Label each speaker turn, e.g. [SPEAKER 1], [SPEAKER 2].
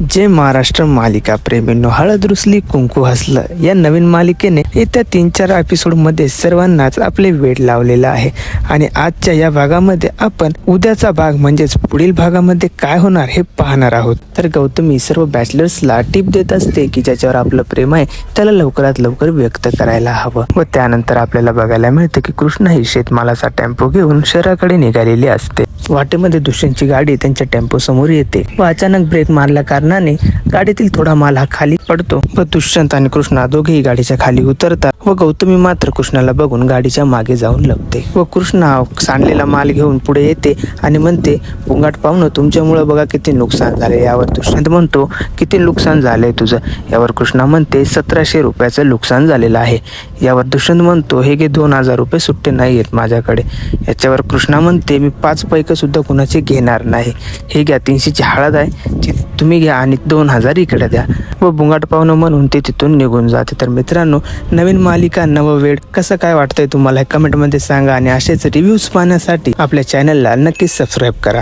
[SPEAKER 1] जय महाराष्ट्र मालिका प्रेमींनो हळद रुसली कुंकू हसलं या नवीन मालिकेने येत्या तीन चार एपिसोडमध्ये सर्वांनाच आपले वेळ लावलेला आहे. आणि आजच्या या भागामध्ये आपण उद्याचा भाग म्हणजेच पुढील भागामध्ये काय होणार हे पाहणार आहोत. तर गौतमी सर्व बॅचलर्सला टिप देत असते की ज्याच्यावर आपलं प्रेम आहे त्याला लवकरात लवकर व्यक्त करायला हवं. व त्यानंतर आपल्याला बघायला मिळतं की कृष्ण ही शेतमालाचा टेम्पो घेऊन शहराकडे निघालेली असते. वाटेमध्ये दुष्यंतची गाडी त्यांच्या टेम्पो समोर येते. व अचानक ब्रेक मारल्या कारणाने गाडीतील थोडा माल हा खाली पडतो. व दुष्यंत आणि कृष्णा दोघेही गाडीच्या खाली उतरतात. व गौतमी मात्र कृष्णाला बघून गाडीच्या मागे जाऊन लपते. व कृष्णा सांडलेला माल घेऊन पुढे येते आणि म्हणते पुंगाट पाहुणं तुमच्यामुळे बघा किती नुकसान झाले यावर. दुष्यंत म्हणतो किती नुकसान झालंय तुझं? यावर कृष्णा म्हणते सतराशे रुपयाचं नुकसान झालेलं आहे. यावर दुष्यंत म्हणतो हे घे दोन हजार रुपये सुट्टे नाही आहेत माझ्याकडे. याच्यावर कृष्णा म्हणते मी पाच पैक सुद्धा कुणाचे घेणार नाही. हे घ्या तीनशेची हळद आहे ती तुम्ही घ्या आणि दोन हजार इकडे द्या. व बुंगाट पाहुणं म्हणून ते तिथून निघून जाते. तर मित्रांनो नवीन मालिका नवं वेळ कसं काय वाटतंय तुम्हाला कमेंटमध्ये सांगा आणि असेच रिव्ह्यूज पाहण्यासाठी आपल्या चॅनलला नक्कीच सबस्क्राईब करा.